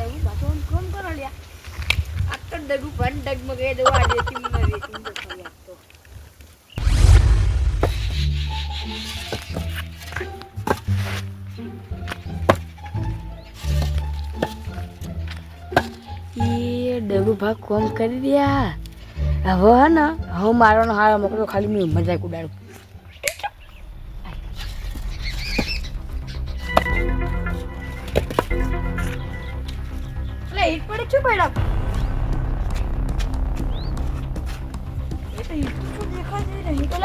ડગુ કોમ કરો લ્યા આ ડગુ ભન ડગમાં દઉં આ મને રેતી તો ખાલી આ ડગુ ભાગ કોમ કરી રહ્યા. હવે હે ને, હવે મારો હાર મોકલો, ખાલી મેં મજાક ઉડાડું. શું પડ્યા એ તો ઈટ તો દેખાતી નહીં તું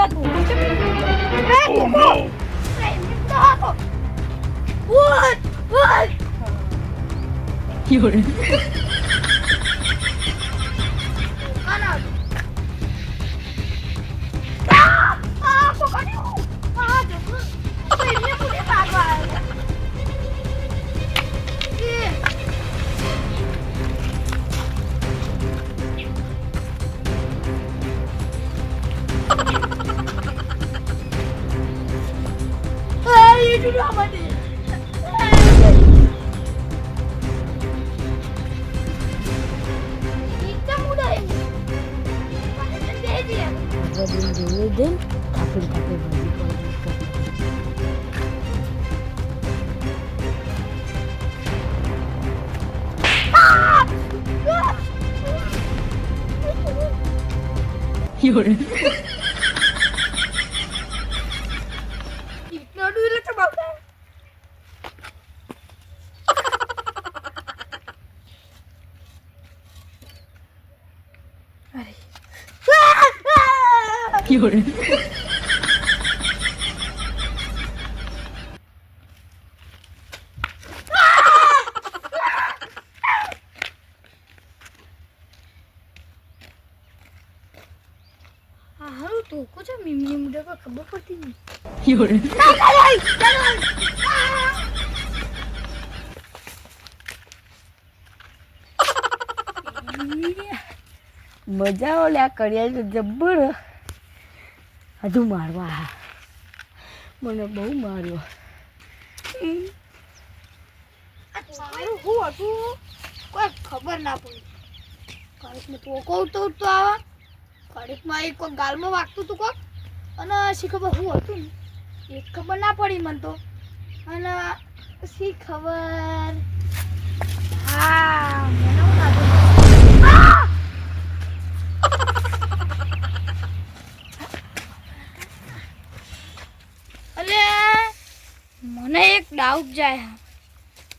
ઈટ તો આપો What? What? Ano? Ah! Ah! Ako Yürü ama değil. İlkten buradayım. Bana ben de hediye. Burada beni dinledin. Kapın kapın kapın. You're ખબર પડતી નહીં Yun. મજા ઓલ્યા કર્યા જબ્બર હજુ મારવા મને બહુ માર્યો. હું હતું? કોઈ ખબર ના પડી. કડીકમાં તો કહું તો તો આવા. કડીકમાં એક કોઈ ગાલમાં વાગતું તું કોક? અને શી ખબર હું હતું? ને એક ખબર ના પડી મને તો. અને શી ખબર હા મને એવું લાગ્યું આ! અલે મને એક ડાઉટ જાય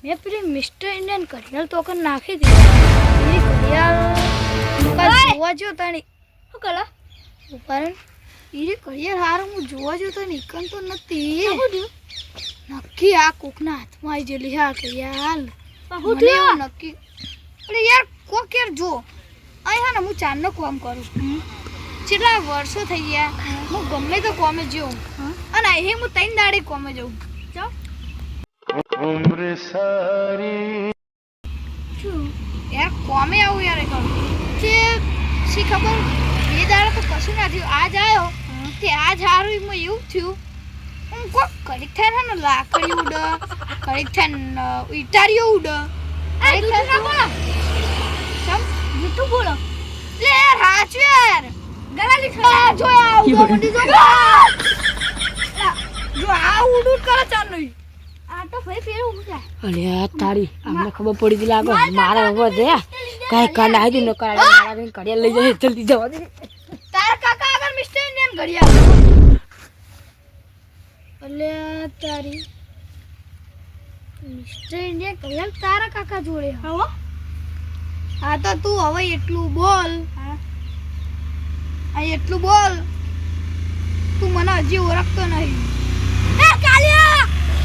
મેં પેલી મિસ્ટર ઇન્ડિયન કરિયર તો કર નાખી દીધી. કાલ જોવા જો તાણી શું કલા ઉપર એ કરિયર હારું હું જોવા જો તો નીકળ તો નથી નક્કી આ કોકના હાથમાં આવી જેલી હા કરિયર હાલ નક્કી અરે યાર કોક યાર જો. અહીં હા ને હું ચાંદનો કોમ કરું કેટલા વર્ષો થઈ ગયા. હું ગમે તો કોમે જઉં. અને અહીં હું ત્રણ દાડે કોમે જઉં. સારી. યાર કોમે આવું યાર એકમ કે શી ખબર? બે દાડા તો કશું ના થયું. આજ આવ્યો તે આજ હારું એમાં એવું થયું. હું કોક કડીક થાય ને લાકડી ઉડ કડીક થાય ઇટારીઓ ઉડ. કડીક યાર હાચું યાર. ગલા લીખા જો આ ઉડું કરે ચાલ અરે તારી અમને ખબર પડી હતી લાગો. મારે હવે દે. કાંઈ કાલ આવી ન કરાય મારા બેન ઘડિયાળ લઈ જાય જલ્દી જવા દે. તારા કાકા આગળ મિસ્ટર ઇન્ડિયન ઘડિયાળ. અલે તારી મિસ્ટર ઇન્ડિયન ઘડિયાળ તારા કાકા જોડે. હો હા તો તું હવે એટલું બોલ. હા એટલું બોલ. તું મને હજી ઓળખતો નહીં.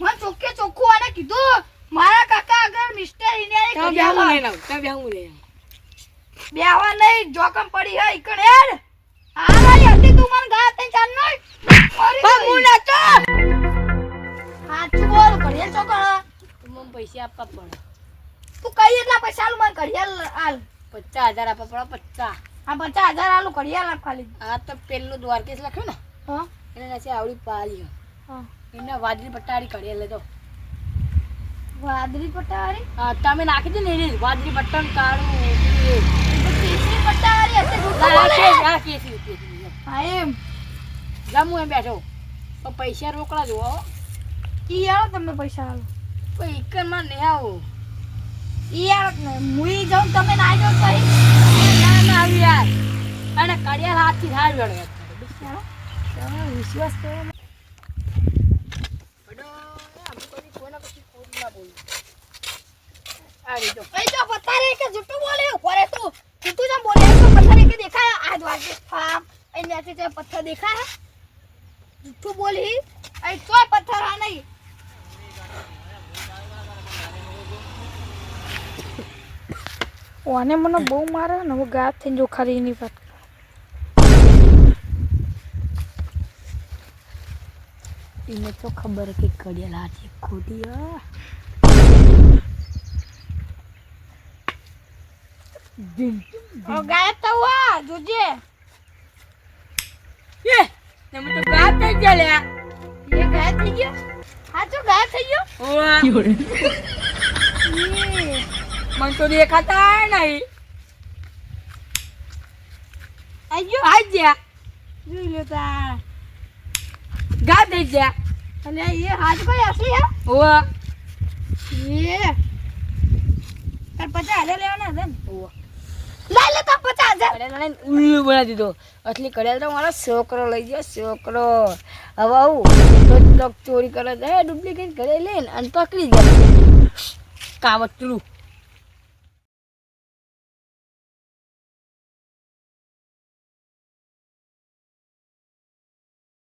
મને ચોખ્ખે ચોખ્ખું આને કીધું. મારા કાકા આગળ મિસ્ટર ઇન્ડિયા તમે આવું બેહવા નહીં જોખમ પડી હે ઈકણ હેડ. આ વાળી હતી તું મને ગા તે ચાલ નઈ પણ હું તો સાચું બોલ ઘડિયાળ ચોકણ પૈસા આપવા પડે. તું કઈ એટલા પૈસા આલું? મને ઘડિયાળ હાલ પચાસ હજાર આપવા પડે પચાસ. હા પચાસ હજાર આલું ઘડિયાળ આપ ખાલી. આ તો પેલું દ્વારકેશ લખ્યું ને? હા. એને નથી આવડી પાલી હા. એના વાદળી પટ્ટાવાળી કઢી લેતો વાદળી પટ્ટાવાળી હા તમે નાખી દે ને એને વાદળી પટ્ટા ને કાળું કેસરી પટ્ટાવાળી હશે આ બોલે. કેસરી. હા એમ. જામું એમ બેઠો. તો પૈસા રોકડા જુઓ ઈ આવો તમે પૈસા આવો કોઈ એક ઈકનમાં નહીં આવો. ઈ આવો ને મુઈ જાઉં તમે ના જાઓ કરી ના ના આવી યાર. અને કડિયાલ હાથથી થાય વેળો વિશ્વાસ કરો ને. અડો, આમ કરી કોઈના પછી ખોટું ના બોલું. મને બહુ મારે ને હું ગાયબ થઈને જો ખરી નહીં વાત એને તો ખબર કે કડિયા હાથી ખોટી હા હવે ગાયબ તો હુઆ જોજે. એ તમે તો ગાયબ થઈ ગયા લ્યા. એ ગાયબ થઈ ગયો? સાચું ગાયબ થઈ ગયો. ઓવા. મને તો દેખાતા નહીં. આઈ ગયા? જોઈ લો તાર. ગાયબ થઈ ગયા. અને એ હાથ કોઈ asli હે ઓવા. એ. તાર પચાસ હજાર લેવાના હતા ને? ઓવા. લઈ લે તો પચાસ હજાર. બનાવી દીધો. અસલી કડિયાલ તો મારો છોકરો લઈ ગયો, છોકરો. હવે આવું. ચોરી કરે છે. ડુપ્લિકેટ ઘરે લઈને અને પકડી જાય. કાવતરું.